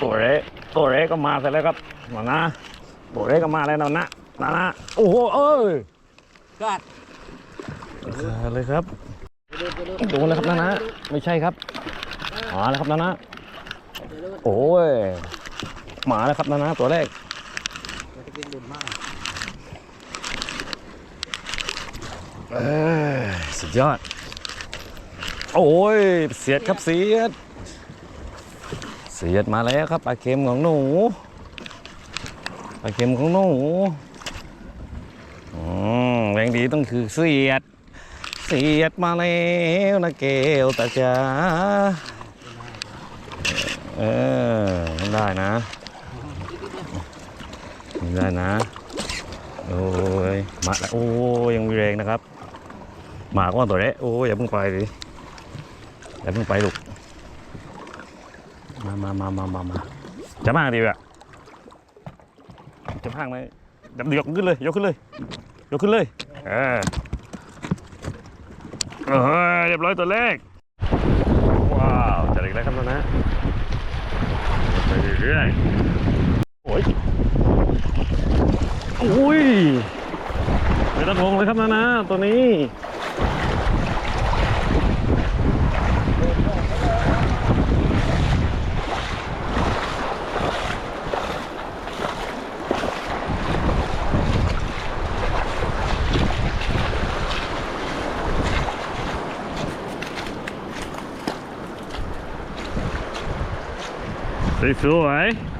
สร็จแล้วครับมานะโบเล็กก็มาแล้วนะนะนะนะโอ้โหเอ้ยกัดขาดเลยครับโดนแล้วครับนะนะไม่ใช่ครับมาแล้วครับนะนะโอ้ยมาแล้วครับนะนะตัวแรกจะกินบุญมากเอ้ยสุดยอด โอ้ย เสียดครับเสียด เสียดมาแล้วครับปลาเค็มของหนูปลาเค็มของหนูแรงดีต้องคือเสียด เสียดมาแล้วนะเกลตาจ๋าเออได้นะได้นะ โอ้ยมาโอ้ยยังมีแรงนะครับ หมาก็ตัวเล็กโอ้ยอย่าเพิ่งไปดิอย่าเพิ่งไปลูก มามามามามามาจะมากดีอะจะพังไหมเดี๋ยวยกขึ้นเลย ยกขึ้นเลย ยกขึ้นเลย เออเออเรียบร้อยตัวแรก ว้าวจะอีกแล้วครับนะไปเรื่อยๆโอ้ยอุ้ยไม่ต้องงงเลยครับนะนะตัวนี้ สวยๆ